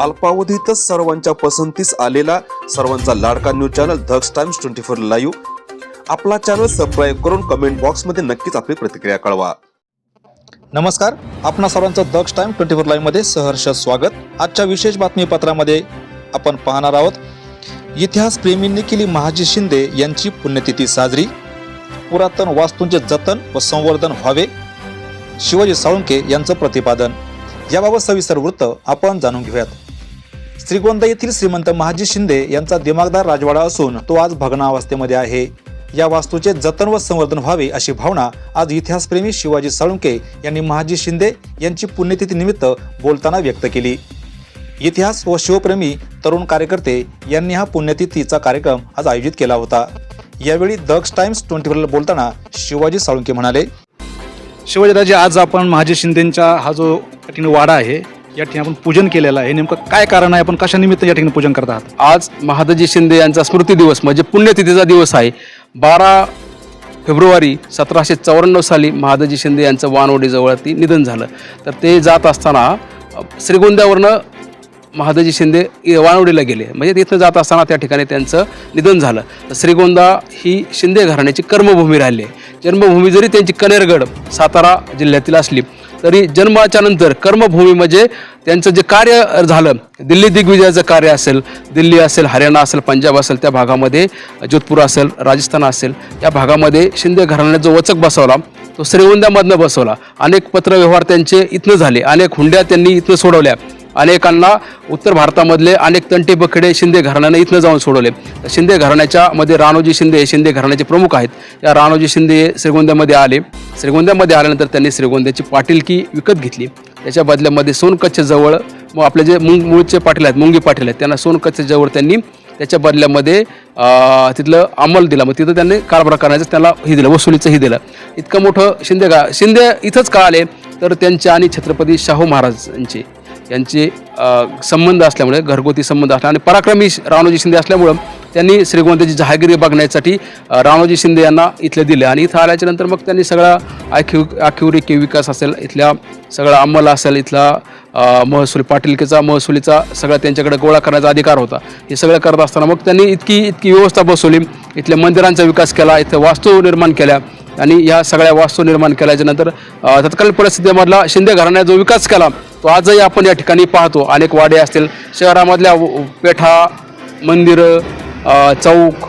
अल्पावधीतच सर्वांच्या पसंतीस आलेला सर्वांचा लाडका news channel Daksh Times twenty four live. आपला चॅनल सबस्क्राईब करून कमेंट बॉक्समध्ये नक्कीच आपली प्रतिक्रिया कळवा. नमस्कार आपणा सर्वांचं दक्ष टाइम ट्वेंटी फोर लाईव्हमध्ये सहर्ष स्वागत. आजच्या विशेष बातमीपत्रामध्ये आपण पाहणार आहोत इतिहास प्रेमींनी केली महाजी शिंदे यांची पुण्यतिथी साजरी. पुरातन वास्तूंचे जतन व संवर्धन व्हावे. शिवाजी साळुंके यांचं प्रतिपादन. याबाबत सविस्तर वृत्त आपण जाणून घेऊयात. श्रीगोंदा येथील श्रीमंत महाजी शिंदे यांचा दिमागदार राजवाडा असून तो आज भग्नावस्थेमध्ये आहे. या वास्तूचे जतन व संवर्धन व्हावे अशी भावना आज इतिहासप्रेमी शिवाजी साळुंके यांनी महाजी शिंदे यांची पुण्यतिथीनिमित्त बोलताना व्यक्त केली. इतिहास व शिवप्रेमी तरुण कार्यकर्ते यांनी हा पुण्यतिथीचा कार्यक्रम आज आयोजित केला होता. यावेळी दक्ष टाइम्स ट्वेंटी फोरला बोलताना शिवाजी साळुंके म्हणाले शिवाजीराजे आज आपण महाजी शिंदेंचा हा जो कठीण वाडा आहे या ठिकाणी आपण पूजन केलेलं आहे. नेमकं काय कारण आहे? आपण कशा निमित्त या ठिकाणी पूजन करत आहात? आज महादजी शिंदे यांचा स्मृती दिवस म्हणजे पुण्यतिथीचा दिवस आहे. बारा फेब्रुवारी सतराशे चौऱ्याण्णव साली महादजी शिंदे यांचं वानवडीजवळती निधन झालं. तर ते जात असताना श्रीगोंद्यावरनं महादजी शिंदे वानवडीला गेले. म्हणजे तिथं जात असताना त्या ठिकाणी त्यांचं निधन झालं. तर श्रीगोंदा ही शिंदे घराण्याची कर्मभूमी राहिली आहे. जन्मभूमी जरी त्यांची कनेरगड सातारा जिल्ह्यातील असली तरी जन्माच्या नंतर कर्मभूमी म्हणजे त्यांचं जे कार्य झालं दिल्ली दिग्विजयाचं कार्य असेल दिल्ली असेल हरियाणा असेल पंजाब असेल त्या भागामध्ये जोधपूर असेल राजस्थान असेल या भागामध्ये शिंदे घराण्याने जो वचक बसवला तो श्रीगोंद्यामधनं बसवला. अनेक पत्रव्यवहार त्यांचे इथनं झाले अनेक हुंड्या त्यांनी इथनं सोडवल्या. अनेकांना उत्तर भारतामधले अनेक तंटे बखडे शिंदे घराण्यानं इथनं जाऊन सोडवले. शिंदे घराण्याच्या मध्ये राणोजी शिंदे हे शिंदे घराण्याचे प्रमुख आहेत. या राणोजी शिंदे हे श्रीगोंद्यामध्ये आले. श्रीगोंद्यामध्ये आल्यानंतर त्यांनी श्रीगोंद्याची पाटीलकी विकत घेतली. त्याच्या बदल्यामध्ये सोनकच्छजवळ मग आपले जे मुंग मूळचे पाटील आहेत मुंगी पाटील आहेत त्यांना सोनकच्छजवळ त्यांनी त्याच्या बदल्यामध्ये तिथलं अंमल दिला. मग तिथं त्यांनी कारभार करण्याचं त्याला हे दिलं वसुलीचंही दिलं. इतकं मोठं शिंदे गा शिंदे इथंच का आले? तर त्यांचे आणि छत्रपती शाहू महाराजांचे. यांचे संबंध असल्यामुळे घरगुती संबंध असल्या आणि पराक्रमी राणोजी रावणोजी शिंदे असल्यामुळं त्यांनी श्रीगोंद्याची जहागिरी बघण्यासाठी राणोजी रावणोजी शिंदे यांना इथले दिले. आणि इथं आल्याच्यानंतर मग त्यांनी सगळा आखिव आखिवरेखी विकास असेल इथल्या सगळा अंमल असेल इथला महसूल पाटीलकीचा महसुलीचा सगळा त्यांच्याकडे गोळा करण्याचा अधिकार होता. हे सगळं करत असताना मग त्यांनी इतकी इतकी व्यवस्था बसवली. इथल्या मंदिरांचा विकास केला इथं वास्तू निर्माण केल्या. आणि या सगळ्या वास्तू निर्माण केल्याच्यानंतर तत्कालीन परिस्थितीमधला शिंदे घराण्याचा जो विकास केला तो आजही आपण या ठिकाणी पाहतो. अनेक वाडे असतील शहरामधल्या पेठा मंदिरं चौक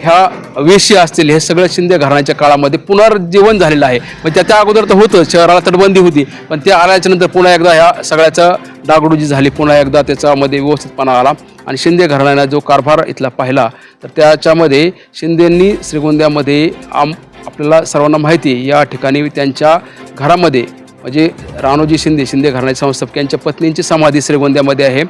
ह्या वेशी असतील हे सगळं शिंदे घराण्याच्या काळामध्ये पुनर्जीवन झालेलं आहे. पण त्याच्या अगोदर तर होतं शहराला तटबंदी होती. पण ते आल्याच्यानंतर पुन्हा एकदा ह्या सगळ्याचं डागडुजी झाली पुन्हा एकदा त्याच्यामध्ये व्यवस्थितपणा आला. आणि शिंदे घराण्यानं जो कारभार इथला पाहिला तर त्याच्यामध्ये शिंदेंनी श्रीगोंद्यामध्ये आम आपल्याला सर्वांना माहिती आहे या ठिकाणी त्यांच्या घरामध्ये म्हणजे राणोजी शिंदे शिंदे घराण्याचे संस्थापक यांच्या पत्नींची समाधी श्रीगोंद्यामध्ये आहे.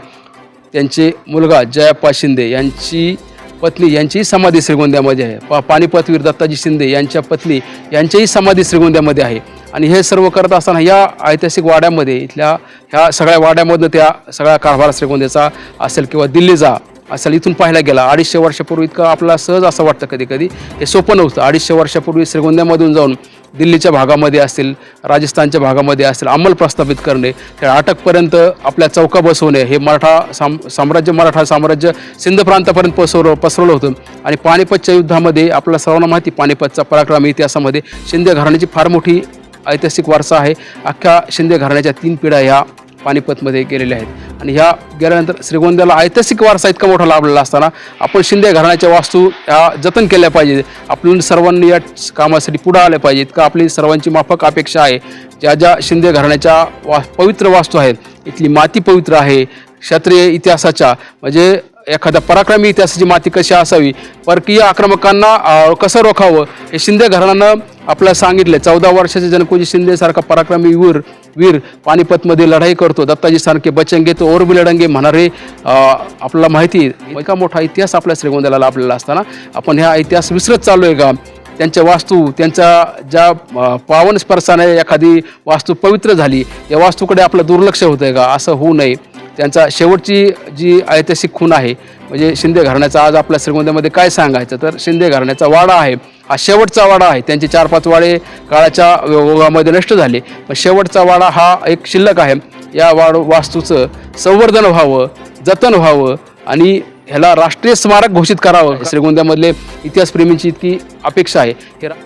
त्यांचे मुलगा जयाप्पा शिंदे यांची पत्नी यांचीही समाधी श्रीगोंद्यामध्ये आहे. पा पानिपतवीर दत्ताजी शिंदे यांच्या पत्नी यांच्याही समाधी श्रीगोंद्यामध्ये आहे. आणि हे सर्व करत असताना या ऐतिहासिक वाड्यामध्ये इथल्या ह्या सगळ्या वाड्यामधनं त्या सगळ्या कारभार श्रीगोंद्याचा असेल किंवा दिल्लीचा असाल इथून पाहायला गेला. अडीचशे वर्षापूर्वी इतकं आपल्याला सहज असं वाटतं कधी कधी हे सोपं नव्हतं. अडीचशे वर्षापूर्वी श्रीगोंद्यामधून जाऊन दिल्लीच्या भागामध्ये असतील राजस्थानच्या भागामध्ये असतील अंमल प्रस्थापित करणे त्या अटकपर्यंत आपल्या चौका बसवणे हे मराठा साम साम्राज्य मराठा साम्राज्य सिंध प्रांतापर्यंत पसरव पसरवलं होतं. आणि पानिपतच्या युद्धामध्ये आपल्याला सर्वांना माहिती पानिपतचा पराक्रम इतिहासामध्ये शिंदे घराण्याची फार मोठी ऐतिहासिक वारसा आहे. अख्ख्या शिंदे घराण्याच्या तीन पिढ्या ह्या पानिपतमध्ये गेलेल्या आहेत. आणि ह्या गेल्यानंतर श्रीगोंद्याला ऐतिहासिक वारसा इतका मोठा लाभलेला असताना आपण शिंदे घराण्याच्या वास्तू ह्या जतन केल्या पाहिजे आपण सर्वांनी या कामासाठी पुढं आल्या पाहिजे इतका आपली सर्वांची माफक अपेक्षा आहे. ज्या ज्या शिंदे घराण्याच्या वा पवित्र वास्तू आहेत. इथली माती पवित्र आहे. क्षत्रिय इतिहासाच्या म्हणजे एखाद्या पराक्रमी इतिहासाची माती कशी असावी? परकीय आक्रमकांना कसं रोखावं? हे शिंदे घराण्यानं आपल्याला सांगितलं चौदा वर्षाचे जनकोजी शिंदेसारखा पराक्रमी वीर वीर पानिपतमध्ये लढाई करतो. दत्ताजी सारखे बचंगे तो ओरबी लढंगे म्हणणारे आपल्याला माहिती एका इतका मोठा इतिहास आपल्या श्रीगोंद्याला लाभलेला असताना. आपण ह्या इतिहास विसरत चाललो आहे का? त्यांच्या वास्तू त्यांच्या ज्या पावन स्पर्शाने एखादी वास्तू पवित्र झाली या वास्तूकडे आपलं दुर्लक्ष होतं आहे का? असं होऊ नये. त्यांचा शेवटची जी ऐतिहासिक खून आहे म्हणजे शिंदे घराण्याचा आज आपल्या श्रीगोंद्यामध्ये काय सांगायचं? तर शिंदे घराण्याचा वाडा आहे. हा शेवटचा वाडा आहे. त्यांचे चार पाच वाडे काळाच्या ओघामध्ये नष्ट झाले. पण शेवटचा वाडा हा एक शिल्लक आहे. या वाड वास्तूचं संवर्धन व्हावं जतन व्हावं आणि ह्याला राष्ट्रीय स्मारक घोषित करावं. श्रीगोंद्यामधले इतिहासप्रेमींची इतकी अपेक्षा आहे.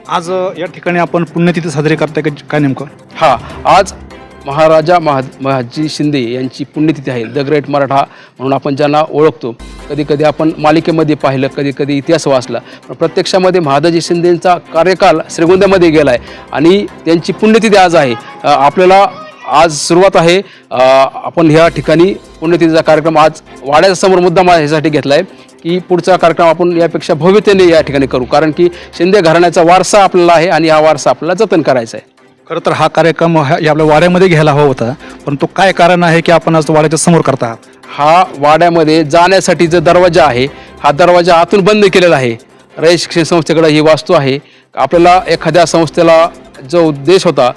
आज या ठिकाणी आपण पुण्यतिथी साजरी करताय का? काय नेमकं? हा आज महाराजा महा महाजी शिंदे यांची पुण्यतिथी आहे. द ग्रेट मराठा म्हणून आपण ज्यांना ओळखतो कधी कधी आपण मालिकेमध्ये पाहिलं कधी कधी इतिहास वाचला पण प्रत्यक्षामध्ये महादाजी शिंदेंचा कार्यकाल श्रीगोंद्यामध्ये गेला आहे आणि त्यांची पुण्यतिथी आज आहे. आपल्याला आज सुरुवात आहे. आपण ह्या ठिकाणी पुण्यतिथीचा कार्यक्रम आज वाड्याच्या समोर मुद्दा ह्यासाठी घेतला आहे की पुढचा कार्यक्रम आपण यापेक्षा भव्यतेने या ठिकाणी करू. कारण की शिंदे घराण्याचा वारसा आपल्याला आहे आणि हा वारसा आपल्याला जतन करायचा आहे. खरं तर हा कार्यक्रम हा- या आपल्या वाड्यामध्ये घ्यायला हवा होता पण तो काय कारण आहे की आपण आज वाड्याच्या समोर करता आहात? हा वाड्यामध्ये जाण्यासाठी जो दरवाजा आहे हा दरवाजा आतून बंद केलेला आहे. रयत शिक्षण संस्थेकडे ही वास्तू आहे. आपल्याला एखाद्या संस्थेला जो उद्देश होता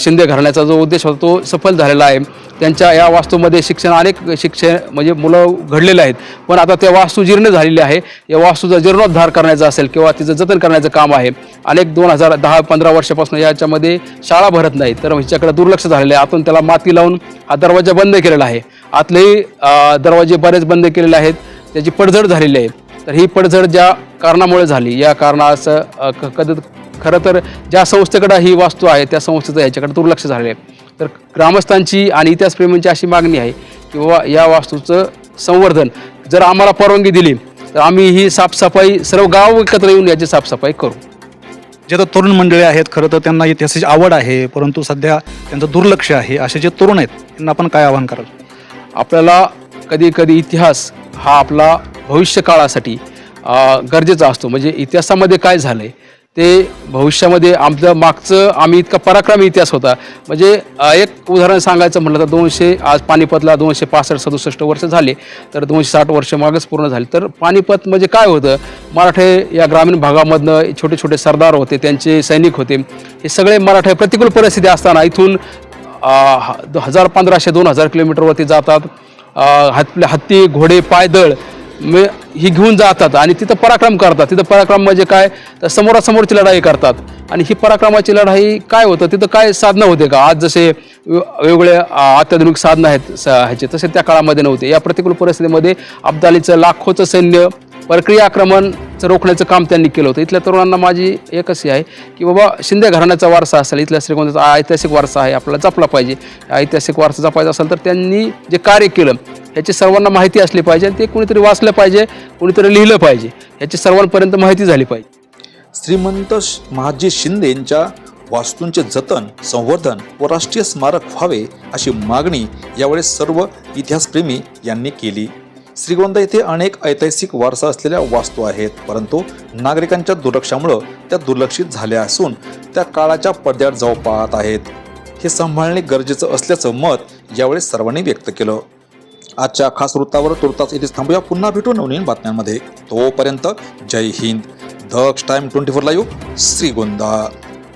शिंदे घराण्याचा जो उद्देश होता तो सफल झालेला आहे. त्यांच्या या वास्तूमध्ये शिक्षण अनेक शिक्षण म्हणजे मुलं घडलेले आहेत. पण आता त्या वास्तू जीर्ण झालेली आहे. या वास्तूचा जीर्णोद्धार करण्याचा असेल किंवा तिचं जतन करण्याचं काम आहे. अनेक दोन हजार दहा पंधरा वर्षापासून याच्यामध्ये शाळा भरत नाही तर हिच्याकडे दुर्लक्ष झालेलं आहे. आतून त्याला माती लावून हा दरवाजा बंद केलेला आहे. आतलेही दरवाजे बरेच बंद केलेले आहेत. त्याची पडझड झालेली आहे. तर ही पडझड ज्या कारणामुळे झाली या कारणाचं कधी खरं तर ज्या संस्थेकडे ही वास्तू आहे त्या संस्थेचं ह्याच्याकडे दुर्लक्ष झालेलं आहे. तर ग्रामस्थांची आणि इतिहासप्रेमींची अशी मागणी आहे की बाबा या वास्तूचं संवर्धन जर आम्हाला परवानगी दिली तर आम्ही ही साफसफाई सर्व गाव एकत्र येऊन याची साफसफाई करू. जे आता तरुण मंडळी आहेत खरं तर त्यांना इतिहासाची आवड आहे परंतु सध्या त्यांचं दुर्लक्ष आहे. असे जे तरुण आहेत त्यांना आपण काय आवाहन कराल? आपल्याला कधी कधी इतिहास हा आपला भविष्य काळासाठी गरजेचा असतो. म्हणजे इतिहासामध्ये काय झालं आहे ते भविष्यामध्ये आमचं मागचं आम्ही इतका पराक्रमी इतिहास होता. म्हणजे एक उदाहरण सांगायचं म्हटलं तर दोनशे आज पानिपतला दोनशे पासष्ट सदुसष्ट वर्ष झाले तर दोनशे साठ वर्ष मागच पूर्ण झाले. तर पानिपत म्हणजे काय होतं मराठे या ग्रामीण भागामधनं छोटे छोटे सरदार होते त्यांचे सैनिक होते. हे सगळे मराठे प्रतिकूल परिस्थिती असताना इथून हजार पंधराशे दोन हजार किलोमीटरवरती जातात. अ, हत्ती घोडे पायदळ ही घेऊन जातात आणि तिथं पराक्रम करतात. तिथं पराक्रम म्हणजे काय? तर समोरासमोरची लढाई करतात. आणि ही पराक्रमाची लढाई काय होतं? तिथं काय साधनं होते का? आज जसे वे- वेगवेगळे अत्याधुनिक साधनं आहेत स- ह्याचे तसे त्या काळामध्ये नव्हते. या प्रतिकूल परिस्थितीमध्ये अब्दालीचं लाखोचं सैन्य परक्रिया आक्रमणचं रोखण्याचं काम त्यांनी केलं होतं. इथल्या तरुणांना माझी एक अशी आहे की बाबा शिंदे घराण्याचा वारसा असेल इथल्या म्हणजे श्रीगोंदाचा ऐतिहासिक वारसा आहे आपल्याला जपला पाहिजे. ऐतिहासिक वारसा जपायचा असेल तर त्यांनी जे कार्य केलं ह्याची सर्वांना माहिती असली पाहिजे आणि ते कुणीतरी वाचलं पाहिजे कुणीतरी लिहिलं पाहिजे. ह्याची सर्वांपर्यंत माहिती झाली पाहिजे. श्रीमंत महाजी शिंदे यांच्या वास्तूंचे जतन संवर्धन व राष्ट्रीय स्मारक व्हावे अशी मागणी यावेळेस सर्व इतिहासप्रेमी यांनी केली. श्रीगोंदा येथे अनेक ऐतिहासिक वारसा असलेल्या वास्तू आहेत. परंतु नागरिकांच्या दुर्लक्षामुळं त्या दुर्लक्षित झाल्या असून त्या काळाच्या पडद्यात जाऊ पाहत आहेत. हे सांभाळणे गरजेचं असल्याचं मत यावेळेस सर्वांनी व्यक्त केलं. आजच्या खास वृत्तावर तुर्तास इथेच थांबूया. पुन्हा भेटू नवनवीन बातम्यांमध्ये. तोपर्यंत जय Hind. Daksh time twenty four live Shrigonda.